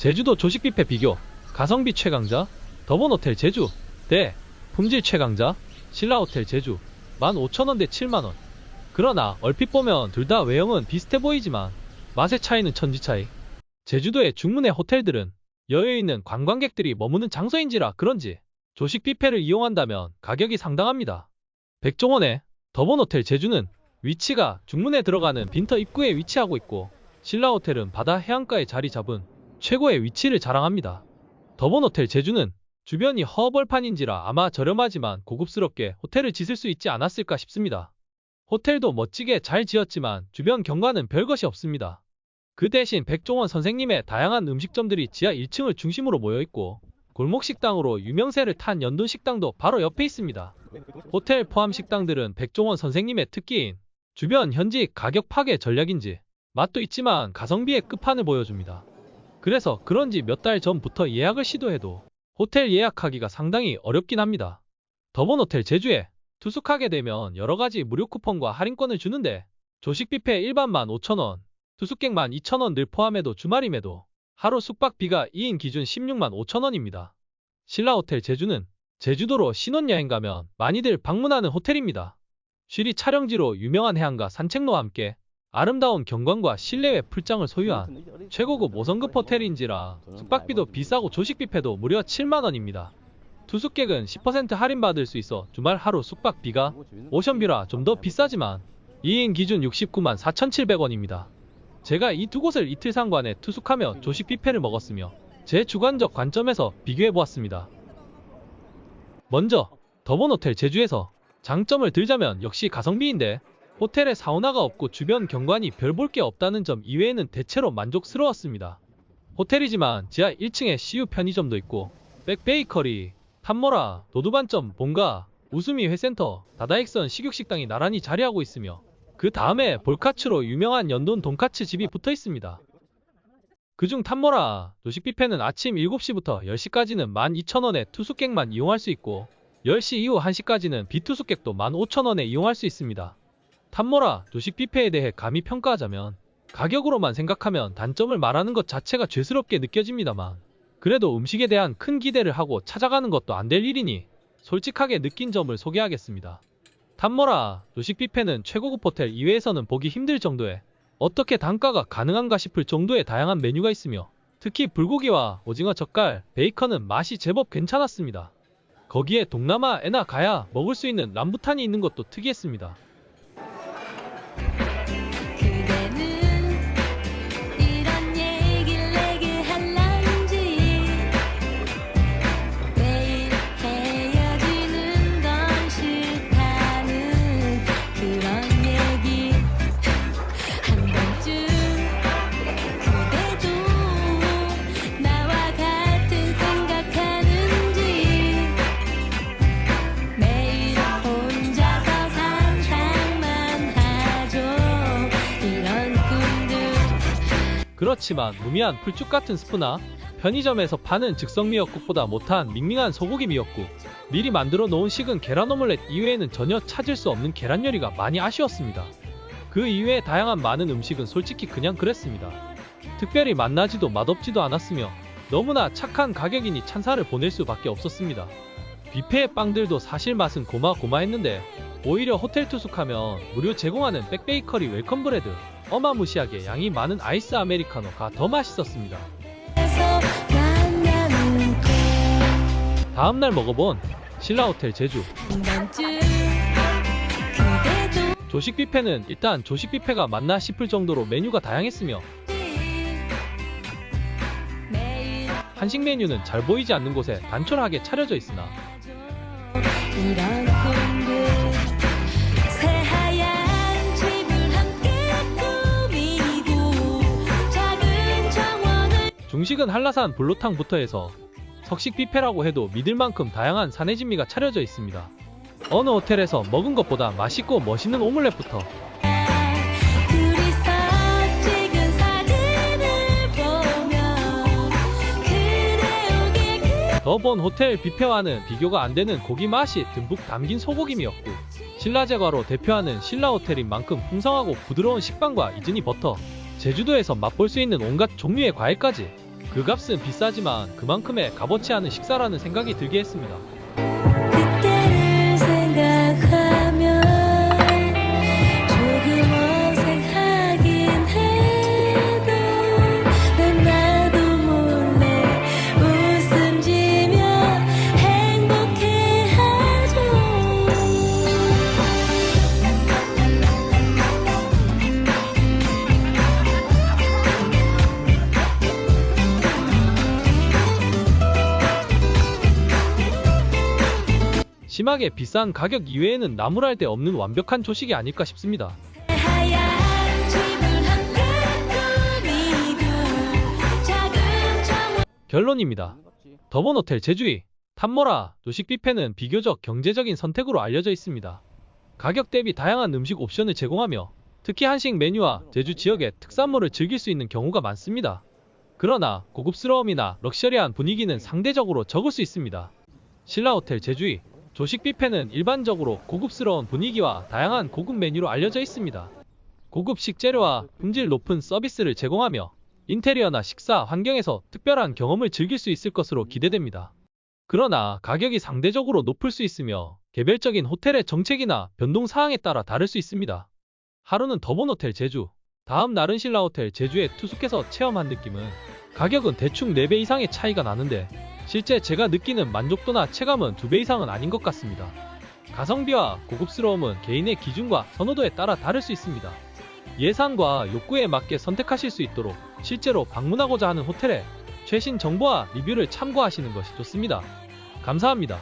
제주도 조식 뷔페 비교. 가성비 최강자 더본 호텔 제주. 대 품질 최강자 신라 호텔 제주. 15,000원 대 7만원. 그러나 얼핏 보면 둘 다 외형은 비슷해 보이지만 맛의 차이는 천지 차이. 제주도의 중문의 호텔들은 여유 있는 관광객들이 머무는 장소인지라 그런지 조식 뷔페를 이용한다면 가격이 상당합니다. 백종원의 더본호텔 제주는 위치가 중문에 들어가는 빈터 입구에 위치하고 있고 신라호텔은 바다 해안가에 자리 잡은 최고의 위치를 자랑합니다. 더본호텔 제주는 주변이 허벌판인지라 아마 저렴하지만 고급스럽게 호텔을 짓을 수 있지 않았을까 싶습니다. 호텔도 멋지게 잘 지었지만 주변 경관은 별것이 없습니다. 그 대신 백종원 선생님의 다양한 음식점들이 지하 1층을 중심으로 모여 있고 골목 식당으로 유명세를 탄 연돈 식당도 바로 옆에 있습니다. 호텔 포함 식당들은 백종원 선생님의 특기인 주변 현지 가격 파괴 전략인지 맛도 있지만 가성비의 끝판을 보여줍니다. 그래서 그런지 몇 달 전부터 예약을 시도해도 호텔 예약하기가 상당히 어렵긴 합니다. 더본호텔 제주에 투숙하게 되면 여러 가지 무료 쿠폰과 할인권을 주는데 조식 뷔페 일반만 5,000원, 투숙객만 2,000원 늘 포함해도 주말임에도 하루 숙박비가 2인 기준 16만 5천원입니다. 신라호텔 제주는 제주도로 신혼여행 가면 많이들 방문하는 호텔입니다. 쉬리 촬영지로 유명한 해안가 산책로와 함께 아름다운 경관과 실내외 풀장을 소유한 최고급 5성급 호텔인지라 숙박비도 비싸고 조식 뷔페도 무려 7만원입니다. 투숙객은 10% 할인받을 수 있어 주말 하루 숙박비가 오션뷰라 좀 더 비싸지만 2인 기준 69만 4,700원입니다. 제가 이 두 곳을 이틀 상관에 투숙하며 조식 뷔페를 먹었으며 제 주관적 관점에서 비교해 보았습니다. 먼저 더본 호텔 제주에서 장점을 들자면 역시 가성비인데 호텔에 사우나가 없고 주변 경관이 별 볼 게 없다는 점 이외에는 대체로 만족스러웠습니다. 호텔이지만 지하 1층에 CU 편의점도 있고 백베이커리, 탐모라, 도두반점, 본가, 우수미 회센터, 다다익선 식육식당이 나란히 자리하고 있으며 그 다음에 볼카츠로 유명한 연돈 돈카츠 집이 붙어 있습니다. 그중 탐모라 조식 뷔페는 아침 7시부터 10시까지는 12,000원에 투숙객만 이용할 수 있고 10시 이후 1시까지는 비투숙객도 15,000원에 이용할 수 있습니다. 탐모라 조식 뷔페에 대해 감히 평가하자면 가격으로만 생각하면 단점을 말하는 것 자체가 죄스럽게 느껴집니다만 그래도 음식에 대한 큰 기대를 하고 찾아가는 것도 안 될 일이니 솔직하게 느낀 점을 소개하겠습니다. 탐모라 조식 뷔페는 최고급 호텔 이외에서는 보기 힘들 정도의 어떻게 단가가 가능한가 싶을 정도의 다양한 메뉴가 있으며 특히 불고기와 오징어 젓갈, 베이컨은 맛이 제법 괜찮았습니다. 거기에 동남아에나 가야 먹을 수 있는 람부탄이 있는 것도 특이했습니다. 그렇지만 무미한 풀쭉 같은 스프나 편의점에서 파는 즉석 미역국보다 못한 밍밍한 소고기 미역국, 미리 만들어 놓은 식은 계란 오믈렛 이외에는 전혀 찾을 수 없는 계란 요리가 많이 아쉬웠습니다. 그 이외에 다양한 많은 음식은 솔직히 그냥 그랬습니다. 특별히 맛나지도 맛없지도 않았으며 너무나 착한 가격이니 찬사를 보낼 수밖에 없었습니다. 뷔페의 빵들도 사실 맛은 고마고마했는데 오히려 호텔 투숙하면 무료 제공하는 백베이커리 웰컴 브레드 어마무시하게 양이 많은 아이스 아메리카노가 더 맛있었습니다. 다음날 먹어본 신라호텔 제주 조식 뷔페는 일단 조식 뷔페가 맞나 싶을 정도로 메뉴가 다양했으며 한식 메뉴는 잘 보이지 않는 곳에 단촐하게 차려져 있으나 중식은 한라산 불로탕부터 해서 석식 뷔페라고 해도 믿을 만큼 다양한 산해진미가 차려져 있습니다. 어느 호텔에서 먹은 것보다 맛있고 멋있는 오믈렛부터 둘이서 찍은 사진을 보면 그대 오길 더본 호텔 뷔페와는 비교가 안 되는 고기 맛이 듬뿍 담긴 소고기미였고 신라 제과로 대표하는 신라 호텔인 만큼 풍성하고 부드러운 식빵과 이즈니 버터 제주도에서 맛볼 수 있는 온갖 종류의 과일까지 그 값은 비싸지만 그만큼의 값어치 않은 식사라는 생각이 들게 했습니다. 심하게 비싼 가격 이외에는 나무랄 데 없는 완벽한 조식이 아닐까 싶습니다. 결론입니다. 더본 호텔 제주이 탐모라 조식 뷔페는 비교적 경제적인 선택으로 알려져 있습니다. 가격 대비 다양한 음식 옵션을 제공하며 특히 한식 메뉴와 제주 지역의 특산물을 즐길 수 있는 경우가 많습니다. 그러나 고급스러움이나 럭셔리한 분위기는 상대적으로 적을 수 있습니다. 신라 호텔 제주이 조식 뷔페는 일반적으로 고급스러운 분위기와 다양한 고급 메뉴로 알려져 있습니다. 고급 식재료와 품질 높은 서비스를 제공하며 인테리어나 식사 환경에서 특별한 경험을 즐길 수 있을 것으로 기대됩니다. 그러나 가격이 상대적으로 높을 수 있으며 개별적인 호텔의 정책이나 변동 사항에 따라 다를 수 있습니다. 하루는 더본 호텔 제주, 다음 날은 신라 호텔 제주에 투숙해서 체험한 느낌은 가격은 대충 4배 이상의 차이가 나는데 실제 제가 느끼는 만족도나 체감은 2배 이상은 아닌 것 같습니다. 가성비와 고급스러움은 개인의 기준과 선호도에 따라 다를 수 있습니다. 예산과 욕구에 맞게 선택하실 수 있도록 실제로 방문하고자 하는 호텔의 최신 정보와 리뷰를 참고하시는 것이 좋습니다. 감사합니다.